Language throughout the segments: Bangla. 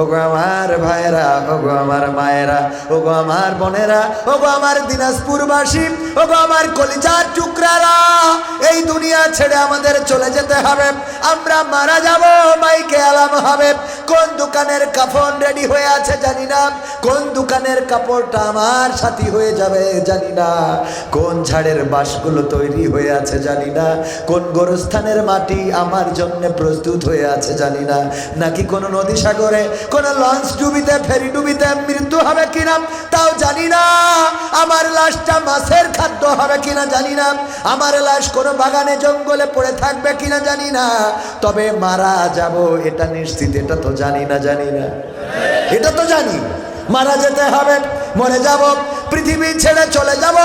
ওগো আমার ভাইরা ওগো আমার মায়েরা, ওগো আমার বোনেরা, ওগো আমার দিনাজপুরবাসী, ওগো আমার কলিজার টুকরারা, এই দুনিয়া ছেড়ে আমাদের চলে যেতে হবে। আমরা মারা যাব, মাইকে আলাম হবে। কোন দোকানের কাফন রেডি হয়ে আছে জানি না। কোন দোকানের কাপড়টা আমার সাথী হয়ে যাবে জানি না। কোন ঝাড়ের বাঁশগুলো তৈরি হয়ে আছে জানি না। কোন গোরস্থানের মাটি আমার জন্য প্রস্তুত হয়ে আছে জানি না। নাকি কোন নদী সাগরে কোন লঞ্চ ডুবিতে, ফেরি ডুবিতে মৃত্যু হবে কিনা, তাও জানি না। আমার লাশটা মাছের খাদ্য হবে কিনা জানি না। আমার লাশ কোনো বাগানে, জঙ্গলে পড়ে থাকবে কিনা জানি না। তবে মারা যাব, এটা নিশ্চিত, এটা তো জানি না জানি না। এটা তো জানি। মারা যেতে হবে, মরে যাব, পৃথিবী ছেড়ে চলে যাব।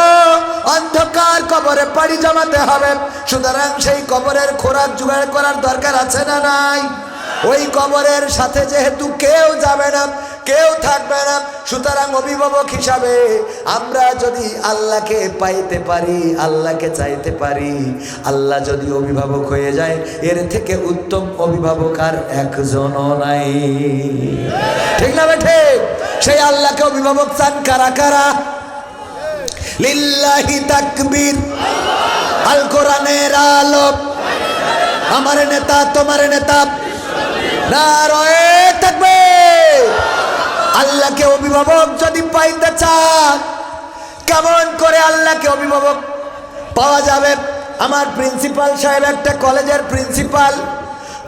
অন্ধকার কবরে পাড়ি জমাতে হবে। সুতরাং সেই কবরের খোরাক জোগাড় করার দরকার আছে না নাই? ওই কবরের সাথে যেহেতু কেউ যাবে না, কেউ থাকবে না, সুতরাং অভিভাবক হিসাবে আমরা যদি আল্লাহকে পাইতে পারি, আল্লাহকে চাইতে পারি, আল্লাহ যদি অভিভাবক হয়ে যায়, এর থেকে উত্তম অভিভাবক আর একজনও নাই। ঠিক না বেঠে? সেই আল্লাহকে অভিভাবক চান কারা কারা? লিল্লাহি তাকবীর। আল কোরআনের আলো। আমার নেতা, তোমার নেতা। তাকবীর। আল্লাহকে অভিভাবক যদি পাইতে চান, কেমন করে আল্লাহকে অভিভাবক পাওয়া যাবে? আমার প্রিন্সিপাল সাহেব একটা কলেজের প্রিন্সিপাল,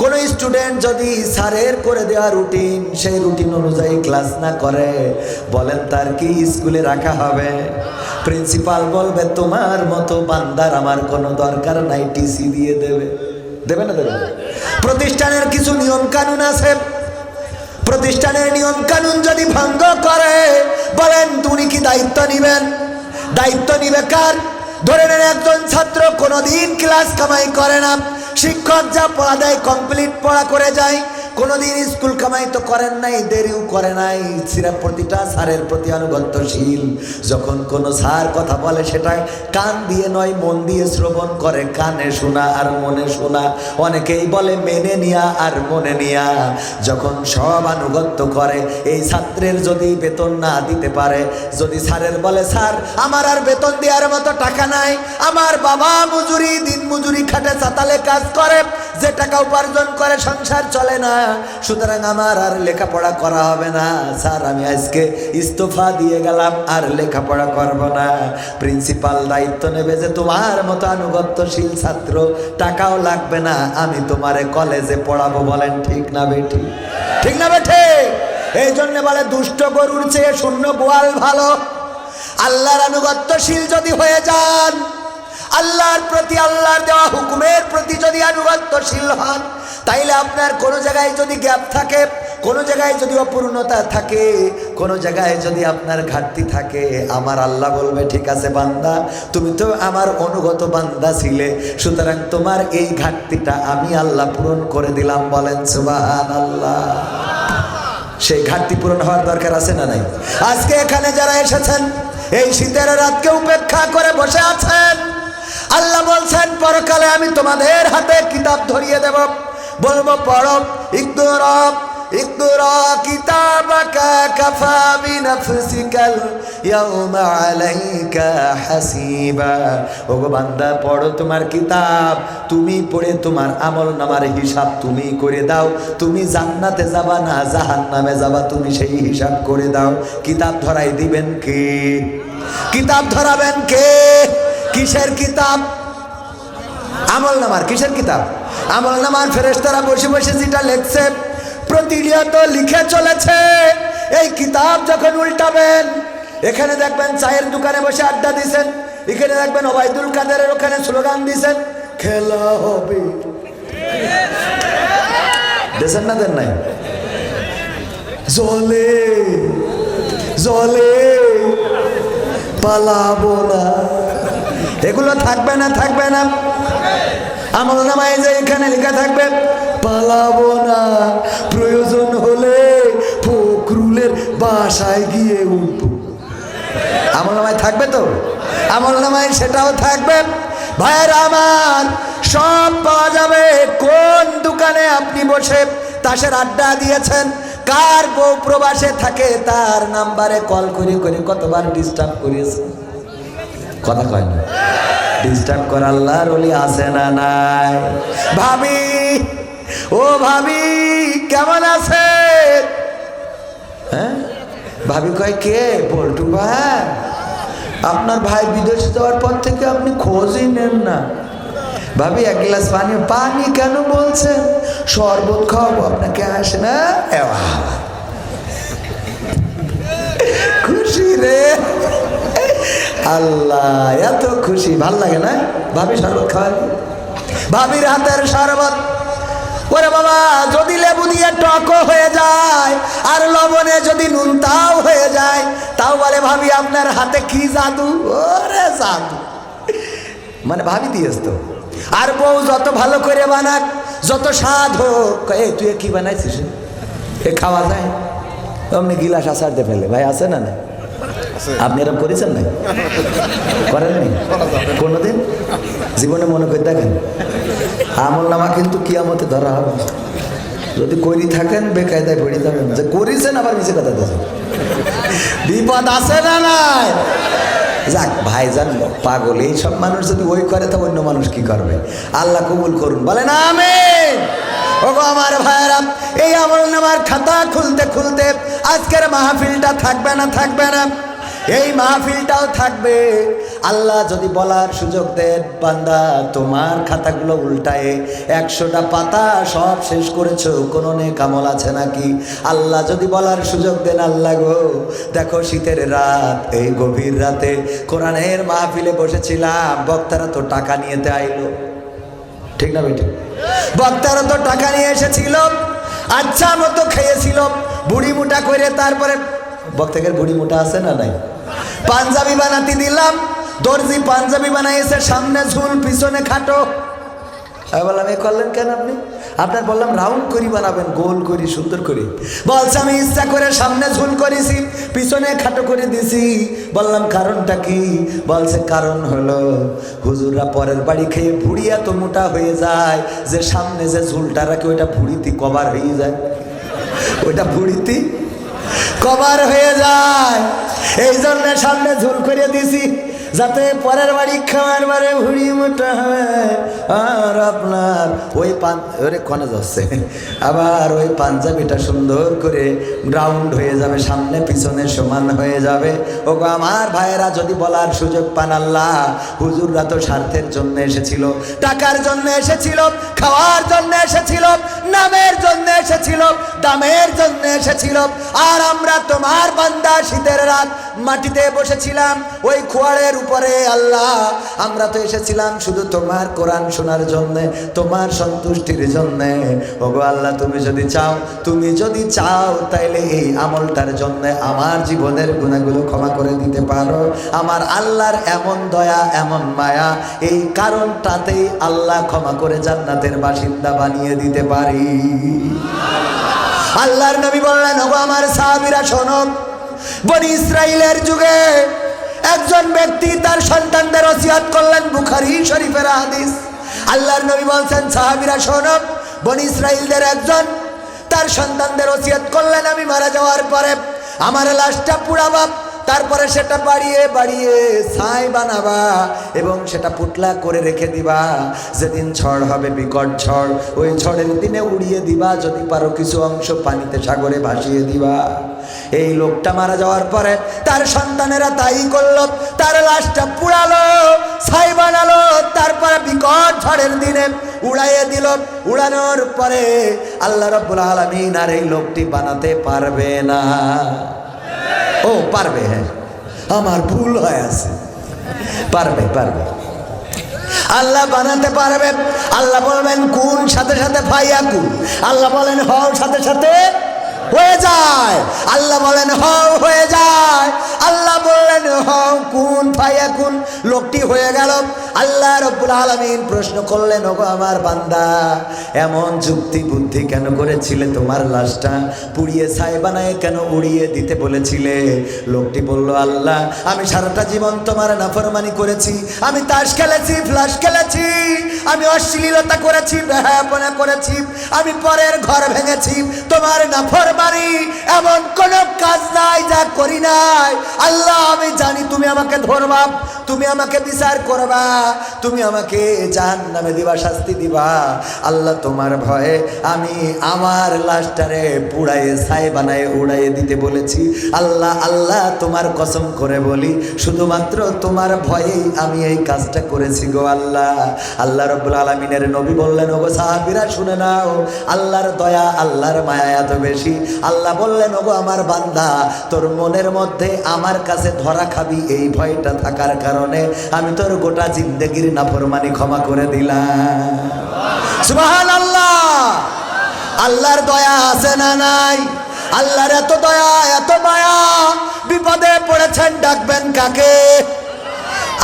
কোন স্টুডেন্ট যদি স্যারের করে দেওয়া রুটিন, সেই রুটিন অনুযায়ী ক্লাস না করে, বলেন তার কি স্কুলে রাখা হবে? প্রিন্সিপাল বলবে, তোমার মতো বান্দার আমার কোনো দরকার নাই, টিসি দিয়ে দেবে। দেবে না দেবে না? প্রতিষ্ঠানের কিছু নিয়ম কানুন আছে। প্রতিষ্ঠানের নিয়ম কানুন যদি ভঙ্গ করে, বলেন তুমি কি দায়িত্ব নিবেন? দায়িত্ব নিবে কার? ধরে নেন একজন ছাত্র কোনোদিন ক্লাস কামাই করে না, শিক্ষক যা পড়া দেয় কমপ্লিট পড়া করে যায় কোনোদিন স্কুল কামাই তো করেন নাই, দেরিও করে নাই। সিরা প্রতিটা স্যারের প্রতি আনুগত্যশীল। যখন কোনো স্যার কথা বলে সেটা কান দিয়ে নয়, মন দিয়ে শ্রবণ করে, কানে শোনা আর মনে শোনা। অনেকেই বলে মেনে নিয়া আর মনে নিয়া। যখন সব আনুগত্য করে, এই ছাত্রের যদি বেতন না দিতে পারে, যদি স্যারের বলে, স্যার, আমার আর বেতন দেওয়ার মতো টাকা নাই, আমার বাবা মজুরি দিন মজুরি খাটে চাতালে কাজ করে, যে টাকা উপার্জন করে সংসার চলে না। সুতরাং আমার আর লেখাপড়া করা হবে না। স্যার, আমি আজকে ইস্তফা দিয়ে গেলাম, আর লেখাপড়া করব না। প্রিন্সিপাল দায়িত্ব নেবে যে তোমার মতো আনুগত্যশীল ছাত্র, টাকাও লাগবে না, আমি তোমারে কলেজে পড়াবো বলেন, ঠিক না বেটি ঠিক না বেঠে? এই জন্য বলে, দুষ্ট গরুর চেয়ে শূন্য গোয়াল ভালো। আল্লাহর আনুগত্যশীল যদি হয়ে যান, আল্লাহর প্রতি, আল্লাহর দেওয়া হুকুমের প্রতি যদি আনুগত্যশীল হন তাইলে আপনার কোনো জায়গায় যদি গ্যাপ থাকে, কোনো জায়গায় যদি অপূর্ণতা থাকে, কোনো জায়গায় যদি আপনার ঘাটতি থাকে, আমার আল্লাহ বলবে, ঠিক আছে বান্দা, তুমি তো আমার অনুগত বান্দা ছিলে, সুতরাং তোমার এই ঘাটতিটা আমি আল্লাহ পূরণ করে দিলাম। বলেন সুবাহান আল্লাহ সেই ঘাটতি পূরণ হওয়ার দরকার আছে না নাই? আজকে এখানে যারা এসেছেন, এই শীতের রাতকে উপেক্ষা করে বসে আছেন, আল্লাহ বলছেন, পরকালে আমি তোমাদের হাতে কিতাব ধরিয়ে দেব। বলব, পড়ো। ইকদুরব ইকদুরা কিতাবাকা কাফা বিনাফসিকাল ইয়াউমা আলাইকা হাসিবা। ওগো বান্দা, পড়ো তোমার কিতাব। তুমি পড়ে তোমার আমল নামার হিসাব তুমি করে দাও। তুমি জান্নাতে যাবা না জাহান্নামে যাবা, তুমি সেই হিসাব করে দাও। কিতাব ধরাই দিবেন কে? কিতাব ধরাবেন কে? কিসের কিতাব? আমল নামার কিসের কিতাব? আমল নামার ফেরেস্তারা বসে বসে যেটা লেখছে, প্রতিনিয়ত লিখে চলেছে। এই কিতাব যখন উল্টাবেন, এখানে দেখবেন চায়ের দোকানে বসে আড্ডা দিছেন, এখানে দেখবেন ওবায়দুল কাদেরের ওখানে স্লোগান দিছেন, খেলা হবে। দেশেন না দেন নাই? জলে জলে পালাবো না। এগুলো থাকবে না থাকবে না। আমল নামায় যে এখানে লেখা থাকবে, পালাবো না, প্রয়োজন হলে ফকরুলের বাসায় গিয়ে উঠবো। আমল নামায় থাকবে তো? আমল নামায় সেটাও থাকবে। ভাইয়ের আমার, সব পাওয়া যাবে। কোন দোকানে আপনি বসে তাসের আড্ডা দিয়েছেন? কার বউ প্রবাসে থাকে তার নাম্বারে কল করে করে কতবার ডিস্টার্ব করিয়েছে কথা কয় না। ডিস্টার্ব করা আল্লাহর ওলি আছে না নাই? ভাবি, ও ভাবি, কেমন আছে? হ্যাঁ? ভাবি কয়, কে? পল্টু ভাই। আপনার ভাই বিদেশে যাওয়ার পর থেকে আপনি খোঁজই নেন না। ভাবি, এক গ্লাস পানি পানি কেন বলছেন? শরবত খাওয়াবো, আপনাকে আসে না? খুশি রে। আল্লাহ, এত খুশি। ভালো লাগে না? ভাবি শরবত খাওয়াই ভাবির হাতের শরবত। ওরে বাবা, যদি লেবু দিয়ে টকও হয়ে যায়, আর লবণে যদি নুন তাও হয়ে যায়, তাও বলে, ভাবি, আপনার হাতে কি জাদু? ওরে জাদু। মানে ভাবি দিয়েছ তো। আর বউ যত ভালো করে বানাক, যত স্বাদ হোক। এ তুই কি বানাইছিস? এ খাওয়া যায়? অমনি গিলাস আসার ফেলে। ভাই, আছে না না আপনি এরকম করেছেন না? করেননি? কোনোদিন? জীবনে মনে করে দেখেন, আমল নামা কিন্তু কিয়ামতে ধরা হবে। যদি করি থাকেন, বেকায়দায় পড়ে যাবেন। যে করেছেন, আবার মিশে কথা দিয়েছেন বিপদ আছে না নাই? যাক, ভাইজান, পাগল, এই সব মানুষ যদি ওই করে, তো অন্য মানুষ কি করবে? আল্লাহ কবুল করুন। বলেন, আমিন। ওগো আমার ভাইরা এই আমল নামার খাতা খুলতে খুলতে আজকের মাহফিলটা থাকবে না থাকবে না। এই মাহফিলটাও থাকবে। আল্লাহ যদি বলার সুযোগ দেন, বান্দা, তোমার খাতাগুলো উল্টায়ে একশোটা পাতা সব শেষ করেছ, কোনো নে কামল আছে নাকি? আল্লাহ যদি বলার সুযোগ দেন, আল্লাহ গো, দেখো শীতের রাত, এই গভীর রাতে কোরআনের মাহফিলে বসেছিলাম, বক্তারা তো টাকা নিয়েতে আইলো। ঠিক না বেটি? বক্তারা তো টাকা নিয়ে এসেছিল আচ্ছা মতো খেয়েছিল, বুড়ি মুটা করে তারপরে বক্তাকের বুড়ি মুটা আছে না নাই? পাঞ্জাবি বানাতে দিলাম, দর্জি পাঞ্জাবি বানাইছে, সামনে ঝুল, পিছনে খাটো। বললাম, এ করলেন কেন আপনি? আপনার বললাম, রাউন্ড করি বানাবেন, গোল করি, সুন্দর করি। বলছে, আমি ইচ্ছা করে সামনে ঝুল করেছি, পিছনে খাটো করে দিছি। বললাম, কারণটা কি? বলছে, কারণ হলো, হুজুররা পরের বাড়ি খেয়ে ভুড়ি এত মোটা হয়ে যায়, যে সামনে যে ঝুলটা রাখে, ওইটা ভুড়িতে কভার হয়ে যায়। ওইটা ভুড়িতে কভার হয়ে যায়। এই জন্য সামনে ঝুল করে দিছি যাতে পরের বাড়ি খাওয়ার বারে ভুড়ি মোটা হয় আর আপনার ওই পান ওরে কনে যাচ্ছে। আবার ওই পাঞ্জাবিটা সুন্দর করে রাউন্ড হয়ে যাবে, সামনে পিছনে সমান হয়ে যাবে। ও আমার ভাইয়েরা, যদি বলার সুযোগ পান আল্লাহ, হুজুররা তো স্বার্থের জন্য এসেছিল, টাকার জন্য এসেছিল, খাওয়ার জন্য এসেছিল, নামের জন্য এসেছিল, দামের জন্য এসেছিল। আর আমরা তোমার শীতের রাত, মাটিতে বসেছিলাম ওই খোয়ারের উপরে। আল্লাহ, আমরা তো এসেছিলাম শুধু তোমার কোরআন শোনার জন্যে, তোমার সন্তুষ্টির জন্যে। ওগো আল্লাহ, তুমি যদি চাও, তুমি যদি চাও, তাইলে এই আমলটার জন্য আমার জীবনের গুণাগুলো ক্ষমা করে দিতে পারো। আমার আল্লাহর এমন দয়া, এমন মায়া, এই কারণটাতেই আল্লাহ ক্ষমা করে জান্নাতের বাসিন্দা বানিয়ে দিতে পারি। আল্লাহর নবী বললেন, ওগো আমার সাহাবীরা, শোনো বনি ইসরায়েলের যুগে একজন ব্যক্তি তার সন্তানদের অসিয়াত করলেন বুখারি শরীফের হাদিস। আল্লাহর নবী বলছেন, সাহাবিরা সোনব বনি ইসরায়েলদের একজন তার সন্তানদের অসিয়াত করলেন, আমি মারা যাওয়ার পরে আমার লাশটা পুড়াবা তারপরে সেটা বাড়িয়ে বাড়িয়ে ছাই বানাবা এবং সেটা পুটলা করে রেখে দিবা। যেদিন ঝড় হবে, বিকট ঝড়, ওই ঝড়ের দিনে উড়িয়ে দিবা। যদি পারো কিছু অংশ পানিতে সাগরে ভাসিয়ে দিবা। এই লোকটা মারা যাওয়ার পরে তার সন্তানেরা তাই করল, তার লাশটা পুড়ালো, ছাই বানালো, তারপরে বিকট ঝড়ের দিনে উড়াইয়ে দিল। উড়ানোর পরে আল্লাহ রব্বুল আলমিন আর এই লোকটি বানাতে পারবে না। ও, পারবে হ্যাঁ। আমার ভুল হয়ে আছে। পারবে পারবে। আল্লাহ বানাতে পারবে। আল্লাহ বলবেন কোন সাথে সাথে ফাইয়া কুন আল্লাহ বলেন, হও সাথে সাথে হয়ে যায়। আল্লাহ বলেন, হও হয়ে যায়। আল্লাহ বললেন হও? কুন ফায়াকুন লোকটি হয়ে গেল। আল্লাহ রব্বুল আলামিন প্রশ্ন করলেন, ওগো আমার বান্দা, এমন যুক্তি বুদ্ধি কেন করেছিলে তোমার লাশটা? পুড়িয়ে ছাই বানায় কেন উড়িয়ে দিতে বলেছিলে? লোকটি বলল, আল্লাহ, আমি সারাটা জীবন তোমার নাফরমানি করেছি। আমি তাস খেলেছি, ফ্লাশ খেলেছি। আমি অশ্লীলতা করেছি, বেহায়াপনা করেছি। আমি পরের ঘর ভেঙেছি। তোমার নাফরমানি এমন কোন কাজ নাই, যা করি নাই। আল্লাহ, আমি জানি তুমি আমাকে ধরবা, তুমি আমাকে বিচার করবা, তুমি আমাকে জাহান নামে দিবা, শাস্তি দিবা। আল্লাহ তোমার ভয়ে আমি আমার লাশটারে পুড়াইয়ে ছাই বানায় উড়াইয়ে দিতে বলেছি। আল্লাহ আল্লাহ তোমার কসম করে বলি, শুধুমাত্র তোমার ভয়েই আমি এই কাজটা করেছি গো আল্লাহ। আল্লাহ রব্বুল আলমিনের নবী বললেন, ওগো সাহাবিরা, শুনে নাও, আল্লাহর দয়া, আল্লাহর মায়া এত বেশি। আল্লাহ বললেন, ওগো আমার বান্দা, তোর মনের মধ্যে আমার কাছে ধরা খাবি, এই ভয়টা থাকার কারণে আমি তোর গোটা জিন্দগির নাফরমানি ক্ষমা করে দিলাম। আল্লাহ আল্লাহর দয়া আছে না নাই? আল্লাহর এত দয়া, এত মায়া, বিপদে পড়েছেন, ডাকবেন কাকে?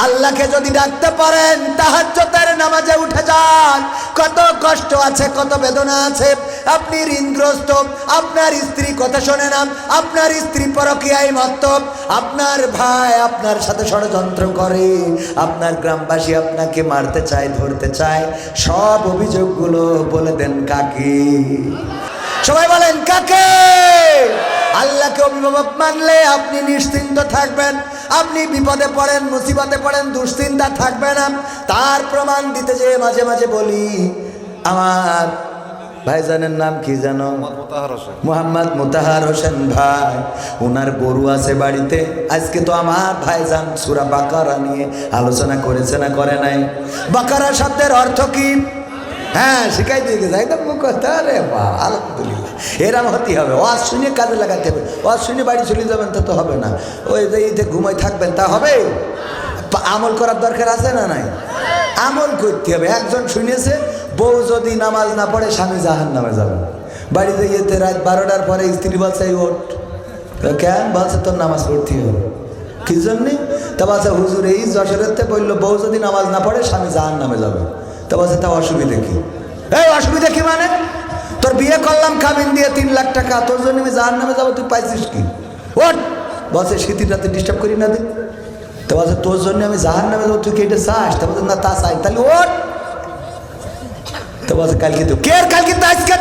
আল্লাহকে যদি ডাকতে পারেন তাহাজ্জতের নামাজে উঠে যান। কত কষ্ট আছে, কত বেদনা আছে। আপনি ঋণগ্রস্ত, আপনার স্ত্রী কথা শোনে না, আপনার স্ত্রী পরকীয়ায় মত্ত, আপনার ভাই আপনার সাথে ষড়যন্ত্র করে, আপনার গ্রামবাসী আপনাকে মারতে চায়, ধরতে চায়, সব অভিযোগগুলো বলে দেন কাকে? সবাই বলেন, কাকে? আল্লাহকে অভিভাবক মানলে আপনি নিশ্চিন্ত থাকবেন, আপনি বিপদে পড়েন, মুসিবতে পড়েন, দুশ্চিন্তা থাকবে না। তার প্রমাণ দিতে যে মাঝে মাঝে বলি, আমার ভাইজানের নাম কি জানো মোহাম্মদ মুতাহার হোসেন। ভাই। ওনার গরু আছে বাড়িতে। আজকে তো আমার ভাইজান সুরা বাকারা নিয়ে আলোচনা করেছে না করে নাই? বাকারা শব্দের অর্থ কি? হ্যাঁ শিখাই দিয়ে গেছে। একদম মুখ রে আলহামদুলিল্লাহ। এরম হতেই হবে। ওয়াজ শুনে কাজে লাগাতে হবে। ওয়াজ শুনে বাড়ি চলে যাবেন তা তো হবে না। ওই যে এই যে ঘুমাই থাকবেন তা হবে? আমল করার দরকার আছে না নাই? আমল করতে হবে। একজন শুনেছে বউ যদি নামাজ না পড়ে, স্বামী জাহান নামে যাবে। বাড়িতে যেতে রাত বারোটার পরে স্ত্রী বলছে, "এই ওঠ। কেন? বলছে, তোর নামাজ পড়তে হবে। কি জন্যে? তা বলছে, হুজুর, এই যশোরেতে বলল, বউ যদি নামাজ না পড়ে, স্বামী জাহান নামে যাবে। তা বলছে, তা অসুবিধা কি? এই অসুবিধা কি মানে? তোর বিয়ে করলাম কামিন দিয়ে তিন লাখ টাকা, তোর জন্য আমি জাহান নামে যাব, তুই পাইছিস কি? ওট বলছে শীতের রাতে ডিস্টার্ব করি না দে। তো বলছে, তোর জন্য আমি জাহান নামে যাব, তুই কি এটা চাস? তা বলছে, না, তা চাই। তাহলে ওট তো বলছে, কালকে তো কে কালকে তো আজকে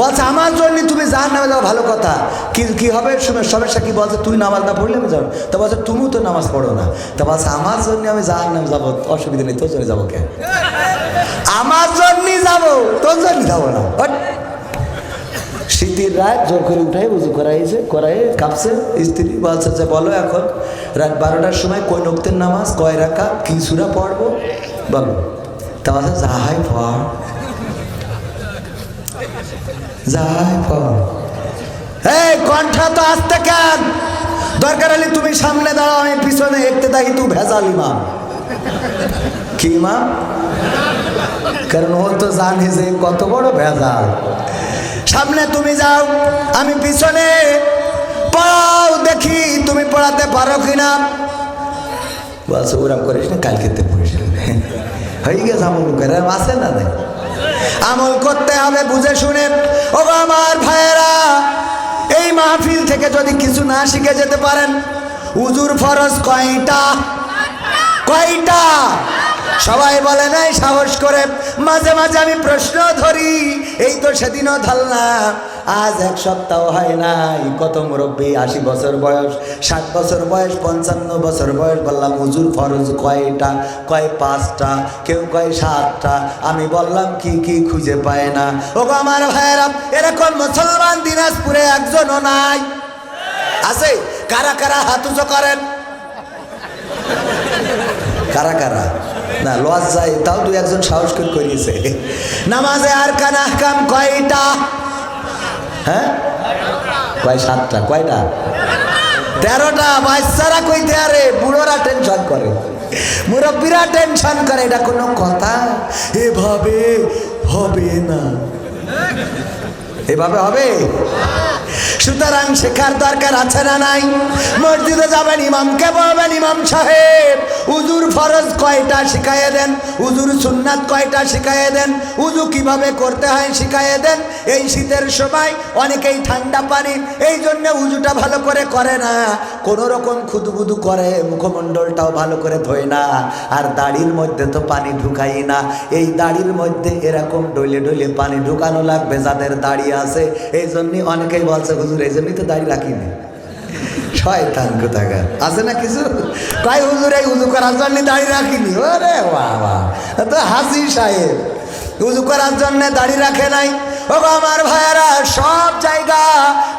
বলছে, আমার জন্য তুমি জাহান নামে যাও, ভালো কথা। কি কি হবে? সমস্যা কি বলছে, তুই নামাজ না পড়লে আমি যাব তো বলছে, তুমিও তো নামাজ পড়ো না। তো বলছে, আমার জন্য আমি জাহান নামে যাব, অসুবিধা নেই, তোর জন্য যাব কে? আমার জন্যই যাব, তোর জন্য যাব না। শীতের রাত জোর করে উঠাই উজু করাইছে করাই কাঁপছে স্ত্রী, বলছে যে, বলো এখন, রাত বারোটার সময় কই নক্তের নামাজ, কয় রাখা কি সুরা পড়ব? বলো। তা বলছে যাহাই পড় যাই পড় এই কণ্ঠা তো আসতে কেন? দরকার হলে তুমি সামনে দাঁড়াও, আমি পিছনে একতে দেখি তুই ভেজাল ইমাম। কি ইমাম? কারণ ও তো জানে যে কত বড় ভেজাল। সামনে তুমি যাও, আমি পিছনে। পড়াও দেখি, তুমি পড়াতে পারো কিনা? বলছে ওরম করিস না কালকেতে পড়িস। হয়ে গেছে আমল করে আছে না নাই? আমল করতে হবে বুঝে শুনে। ও আমার ভাইয়েরা, এই মাহফিল থেকে যদি কিছু না শিখে যেতে পারেন, উজুর ফরজ কয়টা? কয়টা? সবাই বলে নাই সাহস করে। মাঝে মাঝে আমি প্রশ্ন ধরি, এই তো সেদিনও ধরলাম আজ এক সপ্তাহ হয় নাই। কত মুরব্বী, আশি বছর বয়স, ষাট বছর বয়স, পঞ্চান্ন বছর বয়স, বললাম, হুজুর, ফরজ কয়টা? কয় পাঁচটা? কেউ কয় সাতটা? আমি বললাম, কি কি খুঁজে পায় না? ও আমার ভাইয়েরা এরকম মুসলমান দিনাজপুরে একজনও নাই। আছে? কারা কারা হাত উঁচু করেন? কারা কারা? না লজ যায় তাও তুই একজন সাহস করে করিয়েছে। নামাজে আর কানা কাম কয়টা? হ্যাঁ? কয় সাতটা? কয়টা? তেরোটা। বাচ্চারা কইতে আরে, বুড়োরা টেনশন করে। মুরব্বীরা টেনশন করে, এটা কোনো কথা? এভাবে হবে না। এভাবে হবে? সুতরাং শেখার দরকার আছে না নাই? মসজিদে যাবেন ইমামকে বলবেন ইমাম সাহেব? উজুর ফরজ কয়টা শিখাইয়ে দেন? উজুর সুন্নাত কয়টা শিখাইয়ে দেন? উজু কীভাবে করতে হয় শিখাইয়ে দেন? এই শীতের সময় অনেকেই ঠান্ডা পানি, এই জন্য উজুটা ভালো করে করে না। কোনো রকম খুদুবুদু করে, মুখমণ্ডলটাও ভালো করে ধোয় না। আর দাড়ির মধ্যে তো পানি ঢুকাই না। এই দাড়ির মধ্যে এরকম ডলে ডলে পানি ঢুকানো লাগবে যাদের দাড়ি আছে এই জন্যই অনেকেই বলছে, হুজুর এই জন্যই তো দাড়ি রাখিনি। শয়তান কোথাকার। আছে না কিছু? তাই হুজুর, এই উজু করার জন্য দাঁড়িয়ে রাখিনি? ওরে বাবা তো হাসি সাহেব। উজু করার জন্য দাঁড়িয়ে রাখে নাই। আমার ভাইয়েরা, সব জায়গা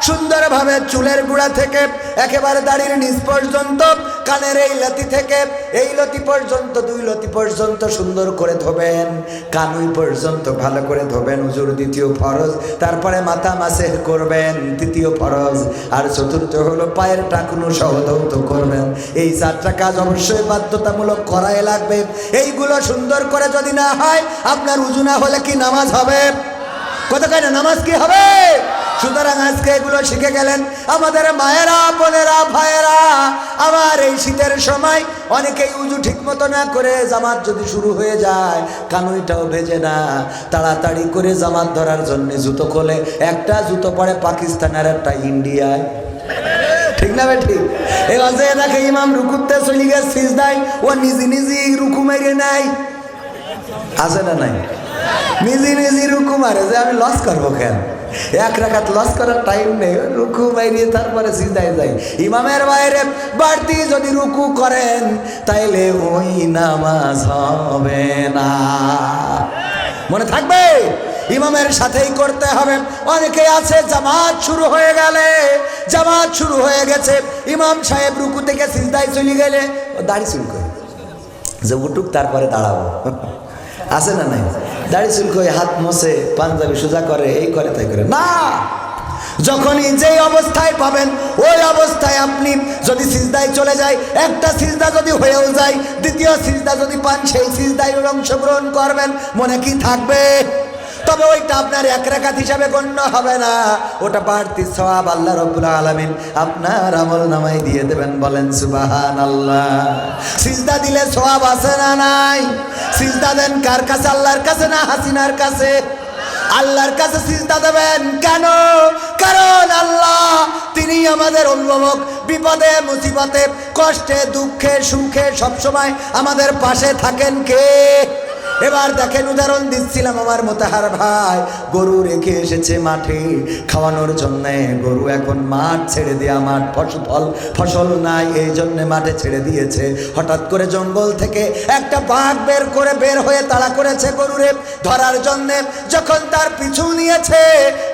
সুন্দরভাবে চুলের গুঁড়া থেকে একেবারে দাড়ির নিচ পর্যন্ত, কানের এই লতি থেকে এই লতি পর্যন্ত, দুই লতি পর্যন্ত সুন্দর করে ধোবেন কানুই পর্যন্ত ভালো করে ধোবেন উজুর দ্বিতীয় ফরজ, তারপরে মাথা মাসে করবেন, তৃতীয় ফরজ, আর চতুর্থ হলো পায়ের টাকুনো সহ ধৌত করবেন। এই চারটা কাজ অবশ্যই বাধ্যতামূলক করাই লাগবে। এইগুলো সুন্দর করে যদি না হয়, আপনার উজু না হলে কি নামাজ হবে? কত কেন নামাজ কি হবে? সুতরাং আজকে এগুলো শিখে গেলেন আমাদের মায়েরা, বোনেরা, ভাইয়েরা। আবার এই শীতের সময় অনেকেই উজু ঠিক মতো না করে জামাত যদি শুরু হয়ে যায়, কানুইটাও ভেজে না। তাড়াতাড়ি করে জামাত ধরার জন্য জুতো খোলে। একটা জুতো পড়ে পাকিস্তান আর একটা ইন্ডিয়ায়। ঠিক না ঠিক এবার যে দেখে ইমাম রুকুতে চলে গেছে সিজদায়, ও নিজে নিজে রুকু মেরে নাই আছে না নাই? নিজে নিজে রুকু মারে যে আমি লস করব কেন? এক রাখাত লস করার টাইম নেই। রুকু মারিয়ে তারপরে সিধায় যাই। ইমামের বাইরে বাড়তি যদি রুকু করেন, তাইলে ওই নামাজ হবে না। মনে থাকবে? ইমামের সাথেই করতে হবে। অনেকে আছে, জামাত শুরু হয়ে গেলে, জামাত শুরু হয়ে গেছে। ইমাম সাহেব রুকু থেকে সিজদায় চলে গেলে, ও দাড়ি শুরু করে। যে উঠুক, তারপরে দাঁড়াবো। আছে না নাই? দাড়ি করে হাত মশে পাঞ্জাবি সোজা করে, এই করে, তাই করে। না! যখনই যেই অবস্থায় পাবেন, ওই অবস্থায় আপনি যদি সিজদায় চলে যায়, একটা সিজদা যদি হয়েও যায়, দ্বিতীয় সিজদা যদি পান, সেই সিজদায় অংশগ্রহণ করবেন। মনে কি থাকবে? তবে ওইটা আপনার এক রেখাত হিসাবে গণ্য হবে না। ওটা বাড়তি সওয়াব আল্লাহ রব্বুল আলামিন আপনার আমল নামাই দিয়ে দেবেন বলেন সুবাহান আল্লাহ সিজদা দিলে সওয়াব আছে না নাই? সিজদা দেন কার কাছে? আল্লাহর কাছে না হাসিনার কাছে? আল্লাহর কাছে সিজদা দেবেন কেন? কারণ আল্লাহ, তিনি আমাদের অভিভাবক। বিপদে, মুসিবতে, কষ্টে, দুঃখে, সুখে সবসময় আমাদের পাশে থাকেন কে? এবার দেখেন উদাহরণ দিচ্ছিলাম আমার মোতাহার ভাই। গরু রেখে এসেছে মাঠে। খাওয়ানোর জন্য গরু এখন মাঠ ছেড়ে দেয়া মাঠ ফসল। ফসল নাই, এই জন্য মাঠে ছেড়ে দিয়েছে। হঠাৎ করে জঙ্গল থেকে একটা বাঘ বের করে বের হয়ে তাড়া করেছে গরুরে ধরার জন্য। যখন তার পিছু নিয়েছে,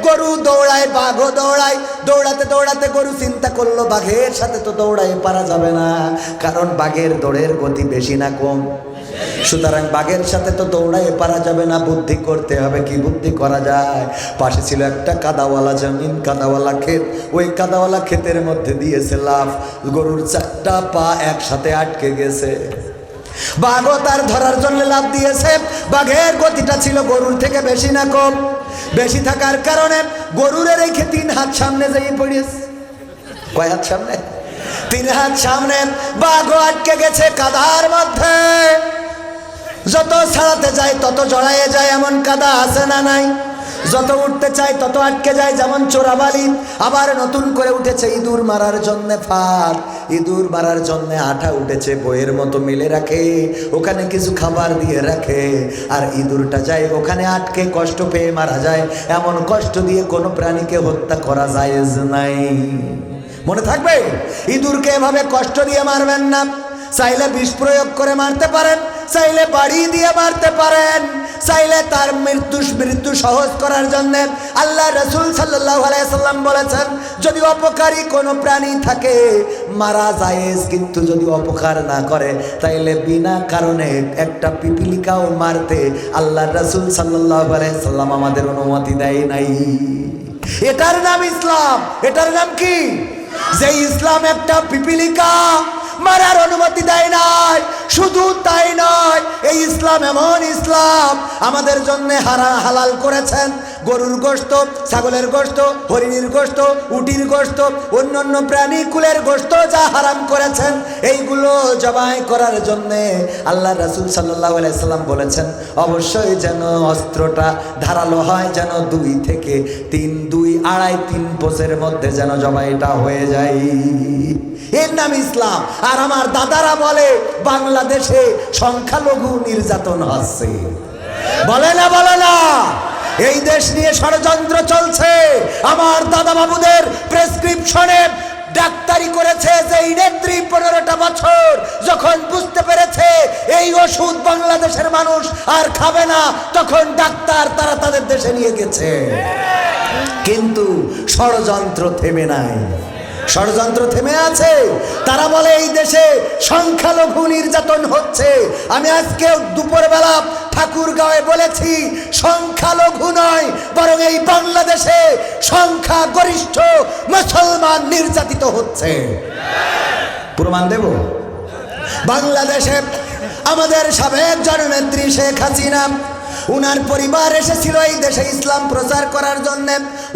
গরু দৌড়ায়, বাঘও দৌড়ায়। দৌড়াতে দৌড়াতে গরু চিন্তা করল, বাঘের সাথে তো দৌড়ায়, পারা যাবে না। কারণ বাঘের দৌড়ের গতি বেশি না কম। সুতরাং বাঘের সাথে তো দৌড়াই পারা যাবে না, বুদ্ধি করতে হবে, কি বুদ্ধি করা যায়? পাশে ছিল একটা কাদাওয়ালা জমিন, কাদাওয়ালা ক্ষেত। ওই কাদাওয়ালা ক্ষেতের মধ্যে দিয়েছে লাভ গরুর চারটা পা একসাথে আটকে গেছে। বাঘও তার ধরার জন্য লাভ দিয়েছে। বাঘের গতিটা ছিল গরুর থেকে বেশি না কম। বেশি থাকার কারণে গরুর রেখে তিন হাত সামনে যেয়ে পড়িয়েছে কয় হাত সামনে? তিন হাত সামনে বাঘও আটকে গেছে কাদার মধ্যে। যত ছাড়াতে যায়, তত জড়াইয়ে যায়, এমন কাদা আছে না নাই? যত উঠতে চায়, তত আটকে যায়, যেমন চোরাবালি আবার নতুন করে উঠেছে ইঁদুর মারার জন্যে ফাঁদ। ইঁদুর মারার জন্যে আঠা উঠেছে, বইয়ের মতো মিলে রাখে, ওখানে কিছু খাবার দিয়ে রাখে। আর ইঁদুরটা যায়, ওখানে আটকে কষ্ট পেয়ে মারা যায়। এমন কষ্ট দিয়ে কোনো প্রাণীকে হত্যা করা যায় নাই। মনে থাকবে? ইঁদুরকে এভাবে কষ্ট দিয়ে মারবেন না। চাইলে বিষ প্রয়োগ করে মারতে পারেন। চাইলে বাড়ি দিয়ে মারতে পারেন, চাইলে তার মৃত্যু মৃত্যু সহজ করার জন্য আল্লাহ রসুল সাল্লাহ আলাইসাল্লাম বলেছেন, যদি অপকারী কোনো প্রাণী থাকে, মারা জায়েজ। কিন্তু যদি অপকার না করে, তাইলে বিনা কারণে একটা পিপিলিকাও মারতে আল্লাহ রসুল সাল্লাহ আলাইসাল্লাম আমাদের অনুমতি দেয় নাই। এটার নাম ইসলাম। এটার নাম কি? যে ইসলাম একটা পিপিলিকা মারার অনুমতি দেয় নাই। শুধু তাই নয়, এই ইসলাম এমন ইসলাম আমাদের জন্য হারা হালাল করেছেন। গরুর গোস্ত ছাগলের গোস্ত হরিণীর গোস্ত উটির গোস্ত অন্য অন্য প্রাণী কুলের গোস্ত যা হারাম করেছেন, এইগুলো জবাই করার জন্য আল্লাহ রাসুল সাল্লাহ আলাইসাল্লাম বলেছেন, অবশ্যই যেন অস্ত্রটা ধারালো হয়, যেন দুই থেকে তিন, দুই আড়াই, তিন পোষের মধ্যে যেন জবাইটা হয়ে যায়। এর নাম ইসলাম। আর আমার দাদারা বলে, বাংলাদেশে সংখ্যালঘু নির্যাতন হচ্ছে। বলে না বলে না। এই দেশ নিয়ে ষড়যন্ত্র চলছে। আমার দাদা বাবুদের প্রেসক্রিপশনে ডাক্তারি করেছে যে নেত্রী পনেরোটা বছর। যখন বুঝতে পেরেছে এই ওষুধ বাংলাদেশের মানুষ আর খাবে না, তখন ডাক্তার তারা তাদের দেশে নিয়ে গেছে। কিন্তু ষড়যন্ত্র থেমে নাই। ষড়যন্ত্র থেমে আছে। তারা বলে এই দেশে সংখ্যালঘু নির্যাতন হচ্ছে। আমি আজকে দুপুরবেলা ঠাকুরগাঁওয়ে বলেছি, সংখ্যালঘু নয়, বরং এই বাংলাদেশে সংখ্যা গরিষ্ঠ মুসলমান নির্যাতিত হচ্ছে। প্রমাণ দেব? বাংলাদেশে আমাদের সাবেক জননেত্রী শেখ হাসিনা উনার পরিবার এসেছিল এই দেশে ইসলাম প্রচার করার জন্য।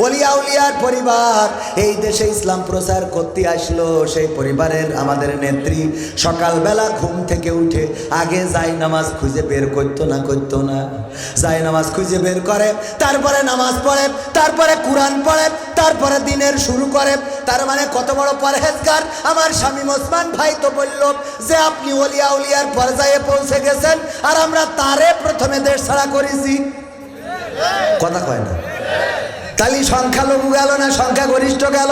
অলিয়া উলিয়ার পরিবার এই দেশে ইসলাম প্রচার করতে আসলো। সেই পরিবারের আমাদের নেত্রী সকালবেলা ঘুম থেকে উঠে আগে যাই নামাজ খুঁজে বের করতো না করতো না। যাই নামাজ খুঁজে বের করে, তারপরে নামাজ পড়ে, তারপরে কোরআন পড়ে, তারপরে দিনের শুরু করে। তার মানে কত বড় পরহেজগার। আমার স্বামী ওসমান ভাই তো বলল যে আপনি অলিয়া উলিয়ার পর্যায়ে পৌঁছে গেছেন আর আমরা তারে প্রথমে দেশ ছাড়া করেছি? কথা কয় না। তালি সংখ্যালঘু গেল না সংখ্যাগরিষ্ঠ গেল?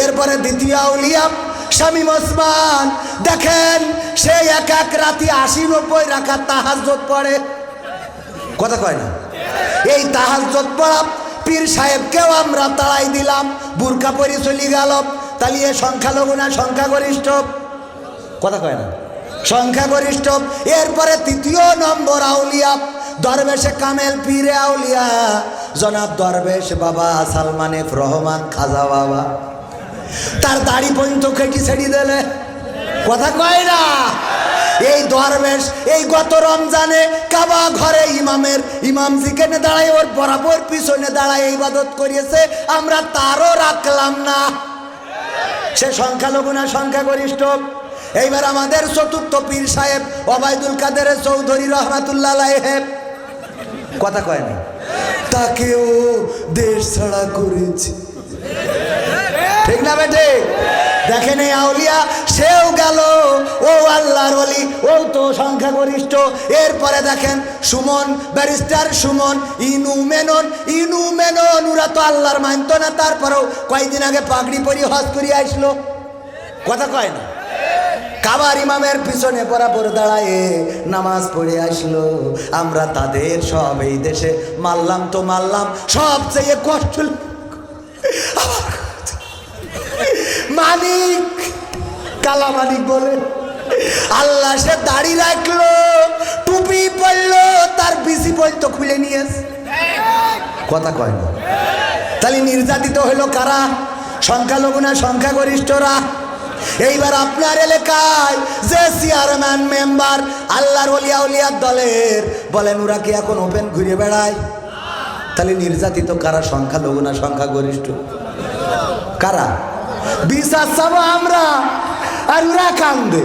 এরপরে দ্বিতীয় আউলিয়া, স্বামী ওসমান, দেখেন সে এক এক রাতি আশি নব্বই রাখা তাহাজত পড়ে। কথা কয় না। এই তাহাজত পড়া পীর সাহেবকেও আমরা তাড়াই দিলাম বুরকা পরি চলি গেল। তাহলে এ সংখ্যালঘু না সংখ্যাগরিষ্ঠ? কথা কয় না। সংখ্যাগরিষ্ঠ। এরপরে তৃতীয় নম্বর আউলিয়া দরবেশে কামেল পীরে আউলিয়া। জনাব দরবেশ বাবা সালমান রহমান খাজা বাবা। তার দাড়ি পর্যন্ত কেটে ছেড়ে দিলে। কথা কয় না। এই দরবেশ এই গত রমজানে কাবা ঘরে ইমামের ইমাম জিকেনে দাঁড়ায়, ওর বরাবর পিছনে দাঁড়ায় ইবাদত করিয়েছে। আমরা তারও রাখলাম না। সে সংখ্যালঘু না সংখ্যাগরিষ্ঠ? এইবার আমাদের চতুর্থ পীর সাহেব, ওবায়দুল কাদের চৌধুরী রহমাতুল্লাহ আলাইহে। কথা কয় না। তাকেও দেশ ছাড়া করেছে। ঠিক না বেটে? দেখেন আউলিয়া, সেও গেল। ও আল্লাহর অলি ও তো সংখ্যাগরিষ্ঠ। এরপরে দেখেন সুমন, ব্যারিস্টার সুমন, ইনু মেনন ইনু মেনন, ওরা তো আল্লাহর মানত না। তারপরেও কয়েকদিন আগে পাগড়ি পরি হজ করিয়ে আসলো। কথা কয় না? কাবার ইমামের পিছনে বরাবর দাঁড়ায় নামাজ পড়ে আসলো। আমরা তাদের সব এই দেশে মারলাম তো মারলাম, সবচেয়ে কষ্ট মালিক, কালা মানিক বলে, আল্লাহ সে দাড়ি রাখল, টুপি পড়ল তার বিসি পর্যন্ত খুলে নিয়েছে কথা কয় না। তাহলে নির্যাতিত হলো কারা? সংখ্যালঘু না সংখ্যাগরিষ্ঠরা? এইবার আপনার এলাকায় যে চেয়ারম্যান মেম্বার আল্লাহর অলিয়া উলিয়ার দলের, বলেন ওরা কি এখন ওপেন ঘুরে বেড়ায়? তাহলে নির্যাতিত কারা? সংখ্যা লঘু না সংখ্যা গরিষ্ঠ কারা চাবো আমরা, আর ওরা কান্দে।